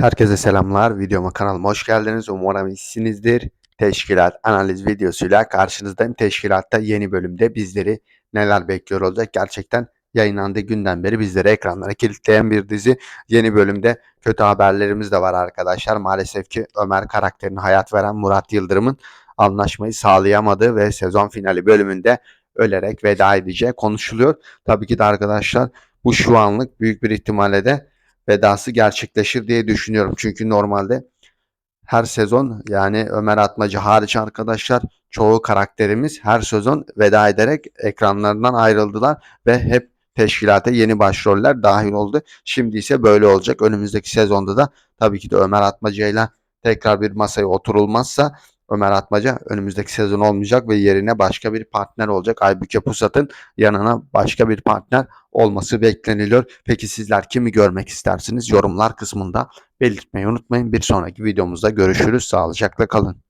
Herkese selamlar. Videoma kanalıma hoş geldiniz. Umarım iyisinizdir. Teşkilat analiz videosuyla karşınızdayım. Teşkilatta yeni bölümde bizleri neler bekliyor olacak? Gerçekten yayınlandığı günden beri bizleri ekranlara kilitleyen bir dizi. Yeni bölümde kötü haberlerimiz de var arkadaşlar. Maalesef ki Ömer karakterine hayat veren Murat Yıldırım'ın anlaşmayı sağlayamadığı ve sezon finali bölümünde ölerek veda edeceği konuşuluyor. Tabii ki de arkadaşlar bu şu anlık büyük bir ihtimalle de vedası gerçekleşir diye düşünüyorum. Çünkü normalde her sezon yani Ömer Atmacı hariç arkadaşlar çoğu karakterimiz her sezon veda ederek ekranlarından ayrıldılar ve hep teşkilata yeni başroller dahil oldu. Şimdi ise böyle olacak. Önümüzdeki sezonda da tabii ki de Ömer Atmaca ile tekrar bir masaya oturulmazsa Ömer Atmaca önümüzdeki sezon olmayacak ve yerine başka bir partner olacak. Aybüke Pusat'ın yanına başka bir partner olması bekleniliyor. Peki sizler kimi görmek istersiniz? Yorumlar kısmında belirtmeyi unutmayın. Bir sonraki videomuzda görüşürüz. Sağlıcakla kalın.